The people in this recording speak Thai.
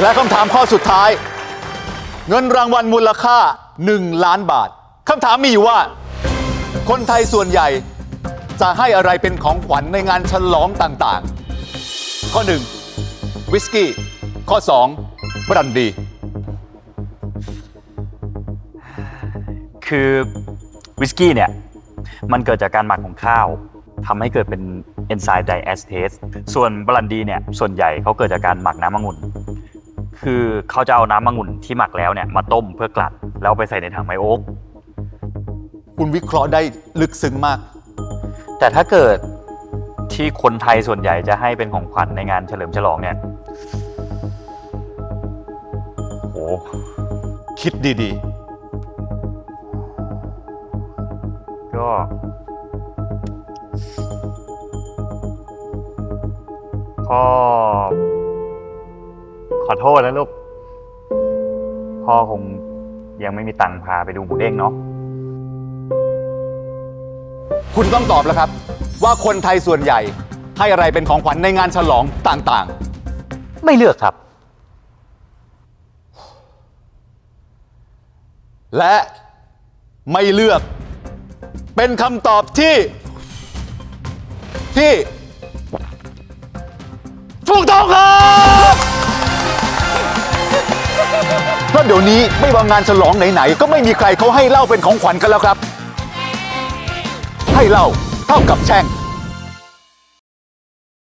และคำถามข้อสุดท้าย เงินรางวัลมูลค่า 1 ล้านบาทคำถามมีอยู่ว่า คนไทยส่วนใหญ่จะให้อะไรเป็นของขวัญในงานฉลองต่างๆ ข้อ 1 วิสกี้ ข้อ 2 บรันดี คือวิสกี้เนี่ย มันเกิดจากการหมักของข้าวทำให้เกิดเป็นเอนไซม์ไดแอสเทส ส่วนบรันดีเนี่ย ส่วนใหญ่เขาเกิดจากการหมักน้ำองุ่น คือเขาจะเอาน้ำองุ่นที่หมักแล้วเนี่ยมาต้มเพื่อกลั่นแล้วเอาไปใส่ในถังไมโอ๊กคุณวิเคราะห์ได้ลึกซึ้งมาก แต่ถ้าเกิดที่คนไทยส่วนใหญ่จะให้เป็นของขวัญในงานเฉลิมฉลองเนี่ยโหคิดดีก็พ่อ ขอโทษนะลูก พ่อคงยังไม่มีตังค์พาไปดูหมูเด้งเนาะๆคุณต้องตอบแล้วครับ ว่าคนไทยส่วนใหญ่ให้อะไรเป็นของขวัญในงานฉลองต่างไม่เลือกครับ ๆ และไม่เลือก เป็นคำตอบที่ ที่ ถูกต้องครับ ราะเดี๋ยวนี้ไม่ว่างานฉลองไหนๆ ก็ไม่มีใครเขาให้เหล้าเป็นของขวัญกันแล้วครับ ให้เหล้าเท่ากับแช่ง